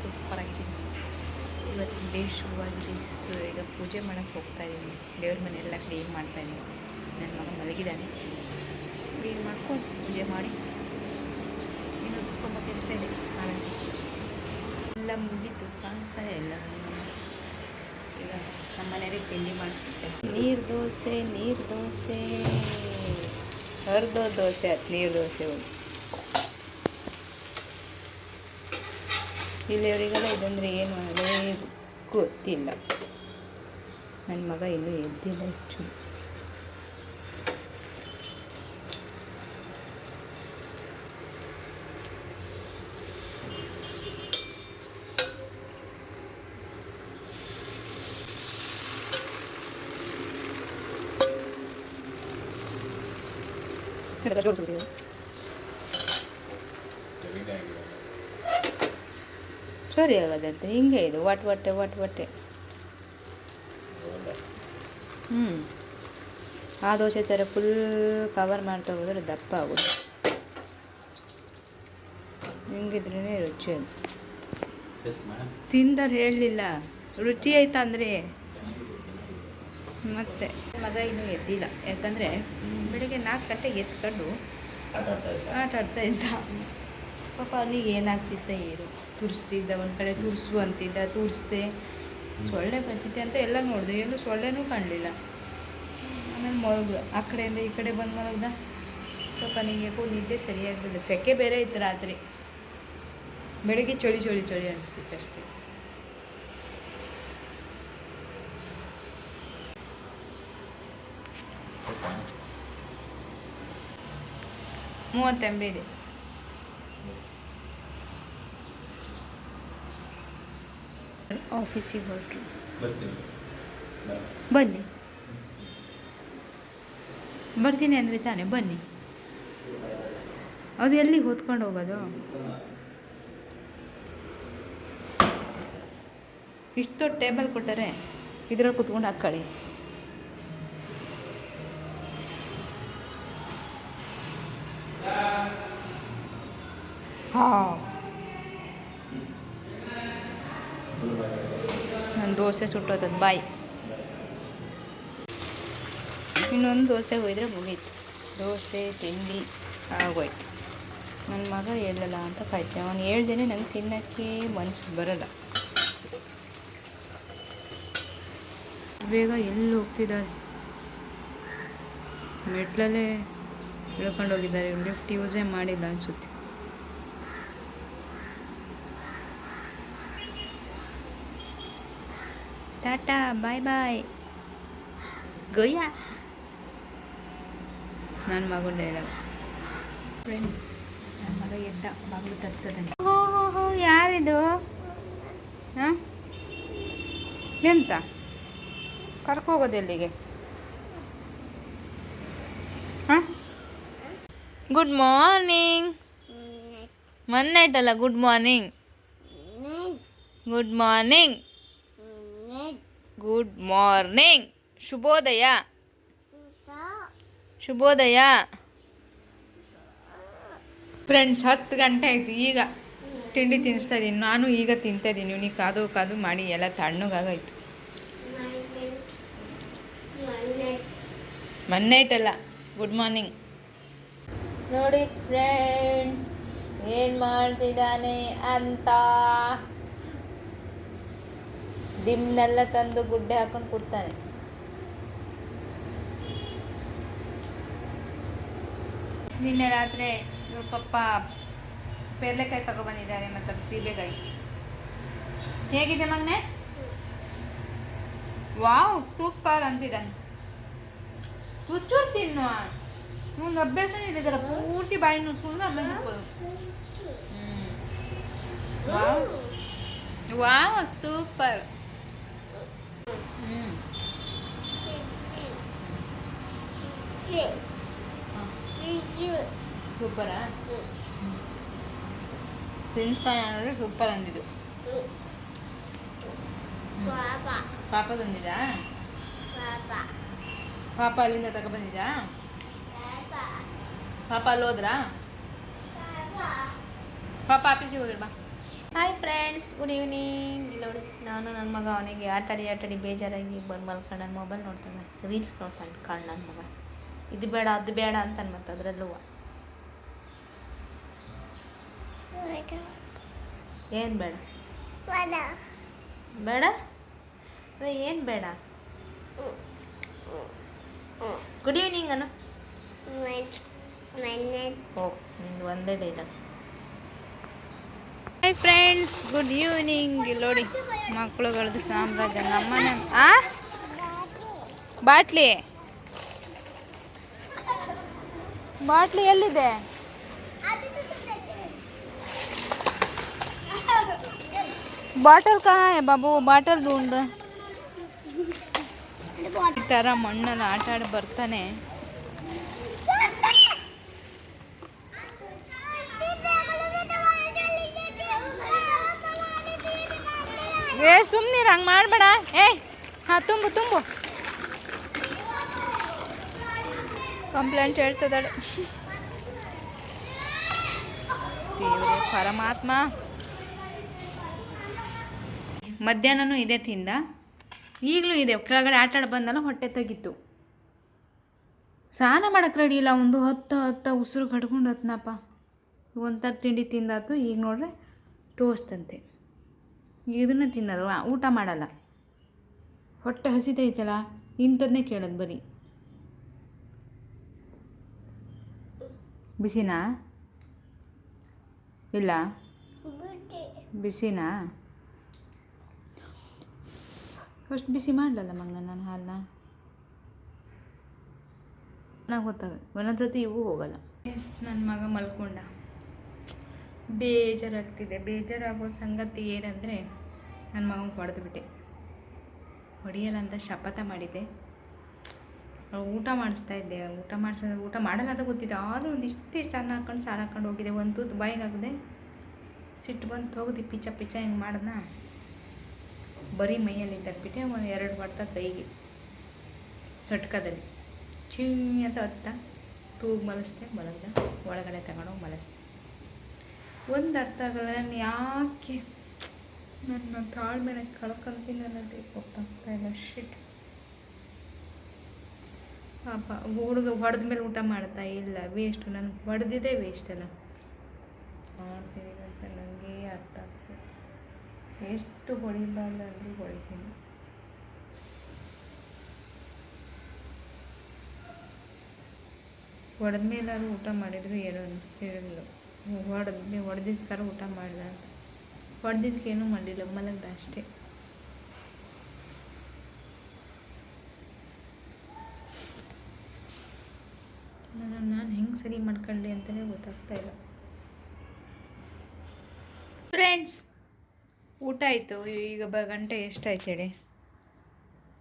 ಸೂಪರಾಗಿದೆ ಇವತ್ತು ಡೇ ಶುರುವಾಗಿದೆ ಸೊ ಈಗ ಪೂಜೆ ಮಾಡೋಕ್ಕೆ ಹೋಗ್ತಾ ಇದ್ದೀನಿ. ದೇವ್ರ ಮನೆಯೆಲ್ಲ ಕ್ಲೀನ್ ಮಾಡ್ತಾ ಇದ್ದೀನಿ. ನನ್ನ ಮಗ ಮಲಗಿದ್ದಾನೆ. ಕ್ಲೀನ್ ಮಾಡ್ಕೊಂಡು ಪೂಜೆ ಮಾಡಿ. ಇನ್ನು ತುಂಬ ಕೆಲಸ ಇದೆ. ಸಿಗ್ತೀನಿ. ಎಲ್ಲ ಮುಗೀತು. ಕಾಣಿಸ್ತಾ ಇಲ್ಲ ಈಗ ನಮ್ಮ ಮನೆಯಲ್ಲಿ ತಿಂಡಿ ಮಾಡಿಸುತ್ತೆ ನೀರು ದೋಸೆ ನೀರು ದೋಸೆ. ಹರಿದೋ ದೋಸೆ ಅದು ನೀರು ದೋಸೆ ಒಂದು ಇಲ್ಲಿಯವರಿಗೆಲ್ಲ ಇದಂದರೆ ಏನು ಮಾಡಲೇ ಗೊತ್ತಿಲ್ಲ ನನ್ನ ಮಗ ಇನ್ನೂ ಎದ್ದಿಲ್ಲ ಹೆಚ್ಚು ಸರಿ ಆಗೋದಂತೆ ಹಿಂಗೆ ಇದು ವಾಟ್ ಹೊಟ್ಟೆ ವಾಟ್ ಹೊಟ್ಟೆ ಹ್ಞೂ ಆ ದೋಸೆ ಥರ ಫುಲ್ ಕವರ್ ಮಾಡ್ತಾ ಹೋದ್ರೆ ದಪ್ಪ ಆಗೋದು ಹಿಂಗಿದ್ರೇ ರುಚಿ ಅದು ತಿಂದವ್ರು ಹೇಳಲಿಲ್ಲ. ರುಚಿ ಆಯ್ತಾ ಅಂದರೆ? ಮತ್ತೆ. ಮಗ ಇನ್ನೂ ಎದ್ದಿಲ್ಲ. ಯಾಕಂದರೆ ಬೆಳಿಗ್ಗೆ ನಾಲ್ಕು ಗಂಟೆಗೆ ಎತ್ಕೊಂಡು ಆಟ ಆಡ್ತಾ ಇದ್ದ. ಪಾಪ ಅವನಿಗೆ ಏನಾಗ್ತಿತ್ತ ಏನು? ತುರಿಸ್ತಿದ್ದ, ಒಂದು ಕಡೆ ತುರಿಸು ಅಂತಿದ್ದ, ತುರಿಸ್ದೆ. ಸೊಳ್ಳೆ ಕಚ್ಚಿತೆ ಅಂತ ಎಲ್ಲ ನೋಡಿದೆ. ಎಲ್ಲೂ ಸೊಳ್ಳೆನೂ ಕಾಣಲಿಲ್ಲ. ಆಮೇಲೆ ಮಲಗ್ದು ಆ ಕಡೆಯಿಂದ ಈ ಕಡೆ ಬಂದು ಮಲಗ್ದ. ಪಾಪ ನನಗೆ ಯಾಕೋ ನಿದ್ದೆ ಸರಿಯಾಗಲಿಲ್ಲ ಸೆಕೆ ಬೇರೆ ಇತ್ತು ರಾತ್ರಿ. ಬೆಳಗ್ಗೆ ಚಳಿ ಚಳಿ ಚಳಿ ಅನಿಸ್ತಿತ್ತು ಅಷ್ಟೇ. ಮೂವತ್ತು ಆಫೀಸಿಗೆ ಹೊರಟ್ರು ಬನ್ನಿ. ಬರ್ತೀನಿ ಅಂದರೆ ತಾನೆ ಬನ್ನಿ. ಅದು ಎಲ್ಲಿಗೆ ಹೊತ್ಕೊಂಡು ಹೋಗೋದು? ಇಷ್ಟು ಟೇಬಲ್ ಕೊಟ್ಟರೆ ಇದ್ರಲ್ಲಿ ಕುತ್ಕೊಂಡು ಹಾಕ್ಕೊಳ್ಳಿ. ಹಾಂ. ನನ್ನ ದೋಸೆ ಸುಟ್ಟೋದದು ಬಾಯ್. ಇನ್ನೊಂದು ದೋಸೆ ಹೋಯ್ದ್ರೆ ಮುಗೀತು. ದೋಸೆ, ತಿಂಡಿ ಆಗೋಯ್ತು. ನನ್ನ ಮಗ ಹೇಳಲ್ಲ ಅಂತ ಕಾಯ್ತೀನಿ. ಅವನು ಹೇಳ್ದೇನೆ ನಂಗೆ ತಿನ್ನೋಕ್ಕೆ ಮನ್ಸು ಬರಲ್ಲ. ಬೇಗ ಎಲ್ಲಿ ಹೋಗ್ತಿದ್ದಾರೆ? ಮೆಟ್ಲಲ್ಲೇ ಇಳ್ಕೊಂಡು ಹೋಗಿದ್ದಾರೆ. ಲಿಫ್ಟ್ ಯೂಸೇ ಮಾಡಿಲ್ಲ ಅನಿಸುತ್ತೆ. ಟಾಟಾ ಬಾಯ್ ಬಾಯ್ ಗೊಯ್ಯ ನನ್ನ ಡೈಲಾಗ್ ಫ್ರೆಂಡ್ಸ್ ನನ್ನ ಮಗ ಎದ್ದ ಬಾಗಿಲು ತರ್ತದೆ ಹೋ ಹೋ ಹೋ ಯಾರಿದು ಹಾಂ ಎಂತ ಕರ್ಕೋಗೋದು ಎಲ್ಲಿಗೆ ಹಾಂ ಗುಡ್ ಮಾರ್ನಿಂಗ್ ಮೊನ್ನೆ ಆಯ್ತಲ್ಲ good morning good morning good morning ಶುಭೋದಯ. ಶುಭೋದಯ. ಫ್ರೆಂಡ್ಸ್ ಹತ್ತು ಗಂಟೆ ಆಯಿತು. ಈಗ ತಿಂಡಿ ತಿನ್ನಿಸ್ತಾ ಇದ್ದೀನಿ ನಾನು ಈಗ ತಿಂತಾ ಇದ್ದೀನಿ ನೀವು ಕಾದು ಕಾದು ಮಾಡಿ ಎಲ್ಲ ತಣ್ಣಗಾಗೋಯ್ತು. ಮೊನ್ನೆ ಅಲ್ಲ. ಗುಡ್ ಮಾರ್ನಿಂಗ್ ನೋಡಿ ಫ್ರೆಂಡ್ಸ್ ಏನು ಮಾಡ್ತಿದ್ದಾನೆ ಅಂತ. ದಿಮ್ನೆಲ್ಲ ತಂದು ಗುಡ್ಡೆ ಹಾಕೊಂಡು ಕೂತಾನೆ. ನಿನ್ನೆ ರಾತ್ರಿ ಇವ್ರ ಪಪ್ಪ ಪೇರ್ಲೆಕಾಯಿ ತಗೊಬಂದಿದ್ದಾರೆ ಮತ್ತು ಸೀಬೆಕಾಯಿ. ಹೇಗಿದೆ ಮಗನೆ? ವಾವ್, ಸೂಪರ್ ಅಂತಿದ್ದಾನೆ. ಚುಚ್ಚೂರು ತಿನ್ನು. ಒಂದು ಅಭ್ಯಾಸ ಇದೆ ಪೂರ್ತಿ ಬಾಯಿ ನುಸ್ಕೊಂಡು ಅಭ್ಯಾಸ ಇಟ್ಬೋದು ವಾವ್ ವಾವ್, ಸೂಪರ್ ಹ್ಞೂ ಸೂಪರಾ ಫ್ರೆಂಡ್ಸ್ ಅಂದರೆ ಸೂಪರ್ ಅಂದಿದ್ದು. ಪಾಪ. ತಂದಿದ್ದಾ? ಪಾಪ. ಅಲ್ಲಿಂದ ತಗೊಬಂದಿದ್ದಾ ಪಾಪ. ಅಲ್ಲಿ ಹೋದ್ರಾ? ಪಾಪ. ಆಫೀಸಿಗೆ ಹೋಗಿರ್ಬ ಬಾ ಹಾಯ್ ಫ್ರೆಂಡ್ಸ್ ಗುಡ್ ಈವ್ನಿಂಗ್ ಇಲ್ಲ ನೋಡಿ ನಾನು ನನ್ನ ಮಗ ಅವನಿಗೆ ಆಟಾಡಿ ಆಟಾಡಿ ಬೇಜಾರಾಗಿ ಬಂದು ಮಲ್ಕೊಂಡು ನನ್ನ ಮೊಬೈಲ್ ನೋಡ್ತಾನೆ ರೀಲ್ಸ್ ನೋಡ್ತಾನೆ ಕಾಣ್ ನನ್ನ ಮಗ. ಇದು ಬೇಡ ಅದು ಬೇಡ ಅಂತಾನೆ ಮತ್ತೆ ಅದರಲ್ಲೂ. ಏನು ಬೇಡ? ಬೇಡ. ಅದೇ ಏನು ಬೇಡ? ಗುಡ್ ಈವ್ನಿಂಗ್ ಅನ್ನು ಓ ನಿಂದು ಒಂದೇ dialogue hi friends good evening ಇಲ್ಲಿ ನೋಡಿ ಮಕ್ಕಳುಗಳದ್ದು ಸಾಮ್ರಾಜ್ಯ ನಮ್ಮನೆ. ಆ? ಬಾಟ್ಲಿ. ಬಾಟ್ಲಿ ಎಲ್ಲಿದೆ? ಬಾಟಲ್ ಕಾಯ ಬಾಬು, ಬಾಟಲ್ ತರ ಈ ಥರ ಮಣ್ಣಲ್ಲಿ ಆಟ ಆಡಿ ಬರ್ತಾನೆ. ಏ ಸುಮ್ಮನಿರ ಹಂಗೆ ಮಾಡಬೇಡ. ಏಯ್, ಹಾಂ, ತುಂಬು ತುಂಬು. ಕಂಪ್ಲೇಂಟ್ ಹೇಳ್ತದಾಳೆ ಪರಮಾತ್ಮ. ಮಧ್ಯಾಹ್ನನೂ ಇದೆ ತಿಂದ. ಈಗಲೂ ಇದೆ, ಕೆಳಗಡೆ ಆಟ ಆಡಿ ಬಂದಲ್ಲ, ಹೊಟ್ಟೆ ತೆಗಿತ್ತು ಸ್ನಾನ ಮಾಡಕ್ಕೆ ರೆಡಿ ಇಲ್ಲ, ಒಂದು ಹತ್ತು ಹತ್ತು ಉಸಿರು ಕಟ್ಕೊಂಡು ಹತ್ನಪ್ಪ. ಒಂಥರ ತಿಂಡಿ ತಿಂದಾತು, ಈಗ ನೋಡ್ರೆ ಟೋಸ್ಟ್ ಅಂತೆ. ಇದನ್ನ ತಿನ್ನೋದು, ಊಟ ಮಾಡಲ್ಲ. ಹೊಟ್ಟೆ ಹಸಿತೈತಲ್ಲ ಇಂಥದ್ದನ್ನೇ ಕೇಳೋದು ಬರೀ ಬಿಸಿನಾ? ಇಲ್ಲ? ಬಿಸಿನಾ? ಅಷ್ಟು ಬಿಸಿ ಮಾಡಲಲ್ಲ ಮಗ ನಾನು ಹಾಲನ್ನ ನನಗೆ ಗೊತ್ತಾಗ, ಒಂದೊಂದ್ಸತಿ ಇವು ಹೋಗಲ್ಲ. ನನ್ನ ಮಗ ಮಲ್ಕೊಂಡ. ಬೇಜಾರಾಗ್ತಿದೆ. ಬೇಜಾರಾಗೋ ಸಂಗತಿ ಏನಂದರೆ ನನ್ನ ಮಗನ ಹೊಡೆದ್ಬಿಟ್ಟೆ. ಹೊಡೆಯಲ್ಲ ಅಂತ ಶಪಥ ಮಾಡಿದ್ದೆ. ಊಟ ಮಾಡಿಸ್ತಾ ಇದ್ದೆ. ಊಟ ಮಾಡಿಸ, ಊಟ ಮಾಡಲ್ಲ ಅಂತ ಗೊತ್ತಿದೆ. ಆದರೂ ಒಂದಿಷ್ಟು ಇಷ್ಟು ಅನ್ನ ಹಾಕ್ಕೊಂಡು, ಸಾರು ಹಾಕ್ಕೊಂಡು ಹೋಗಿದ್ದೆ ಒಂದು ತೂತು ಬಾಯಿಗೆ ಹಾಕಿದೆ ಸಿಟ್ಟು ಬಂದು ತೊಗ್ದು ಪಿಚ್ಚ ಪಿಚ್ಚ ಹಿಂಗೆ ಮಾಡ್ದ ಬರೀ ಮೈಯಲ್ಲಿ ತಗ್ಬಿಟ್ಟೆ ಒಂದು ಎರಡು ಬರ್ತಾ ಕೈಗೆ ಸಟ್ಕದಲ್ಲಿ. ಚೀ ಅಂತ ಹತ್ತ ತೂಗು ಮಲಸ್ತೆ ಮಲಗ್ದೆ. ಒಳಗಡೆ ತಗೊಂಡೋಗಿ ಮಲಸ್ತೆ ಒಂದು ಅರ್ಥ ಯಾಕೆ? ನನ್ನ ತಾಳ್ಮೆನೆ ಕಳ್ಕೊಂತೀನಿ ಅನ್ನೋದು ಗೊತ್ತಾಗ್ತಾ ಇಲ್ಲ. ಶಿಟ್ ಪಾಪ, ಹುಡುಗ ಹೊಡೆದ ಮೇಲೆ ಊಟ ಮಾಡ್ತಾ ಇಲ್ಲ ವೇಸ್ಟು ನಾನು ಹೊಡೆದಿದ್ದೇ ವೇಸ್ಟ್ ಅಲ್ಲ. ಮಾಡ್ತೀನಿ ಅಂತ ನನಗೆ ಅರ್ಥ ಆಗ್ತದೆ ಎಷ್ಟು ಹೊಡಿಬಾರ್ದು ಅಂದರೂ ಹೊಡಿತೀನಿ. ಹೊಡೆದ ಮೇಲಾದ್ರು ಊಟ ಮಾಡಿದ್ರು ಏನೋ ಅನಿಸ್ತಿರಲಿಲ್ಲ ಹೊಡೆದ್ ಹೊಡೆದಿದ್ದ ಥರ ಊಟ ಮಾಡಿದ ಅಂತ. ಹೊಡೆದಿದ್ದಕ್ಕೇನು ಮಾಡಿಲ್ಲ, ಮಲಗ್ದ ಅಷ್ಟೇ ನನ್ನ ನಾನು ಸರಿ ಮಾಡ್ಕೊಳ್ಳಿ ಅಂತಲೇ ಗೊತ್ತಾಗ್ತಾ ಇಲ್ಲ. ಫ್ರೆಂಡ್ಸ್ ಊಟ ಆಯಿತು. ಈಗ ಬ ಗಂಟೆ ಎಷ್ಟಾಯ್ತು ಹೇಳಿ?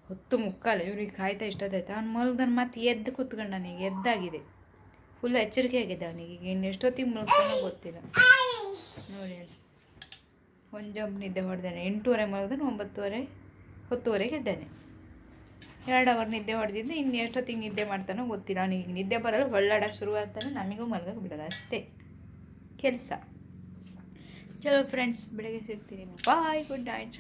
ಹೊತ್ತು ಮುಕ್ಕಾಲು. ಇವ್ರಿಗೆ ಕಾಯ್ತಾ ಇಷ್ಟೊತ್ತಾಯ್ತು? ಅವ್ನು ಮಲ್ಗ್ದಾನ ಮತ್ತೆ ಎದ್ದು ಕೂತ್ಕೊಂಡ ನನಗೆ ಎದ್ದಾಗಿದೆ. ಫುಲ್ ಎಚ್ಚರಿಕೆ ಆಗಿದೆ ಅವನಿಗೆ. ಈಗ ಇನ್ನು ಎಷ್ಟೊತ್ತಿಗೆ ಮಲ್ಕೊಂಡೋ ಗೊತ್ತಿಲ್ಲ. ನೋಡಿ ಒಂದು ಜಂಪ್ ನಿದ್ದೆ ಹೊಡೆದಾನೆ. ಎಂಟೂವರೆ ಮಲಗ್ದಾನೆ ಒಂಬತ್ತುವರೆ, ಹತ್ತುವರೆಗೆ ಎದ್ದಾನೆ. ಎರಡು ಅವರ್ ನಿದ್ದೆ ಹೊಡೆದಿದ್ದು ಇನ್ನು ಎಷ್ಟೊತ್ತಿಗೆ ನಿದ್ದೆ ಮಾಡ್ತಾನೋ ಗೊತ್ತಿಲ್ಲ. ಅವನಿಗೆ ನಿದ್ದೆ ಬರಲ್ಲ ಒಳ್ಳಾಡಕ್ಕೆ ಶುರು ಆಗ್ತಾನೆ ನಮಗೂ ಮಲಗಕ್ಕೆ ಬಿಡೋದು ಅಷ್ಟೇ ಕೆಲಸ. ಚಲೋ ಫ್ರೆಂಡ್ಸ್ ಬೆಳಗ್ಗೆ ಸಿಗ್ತೀನಿ. Bye good night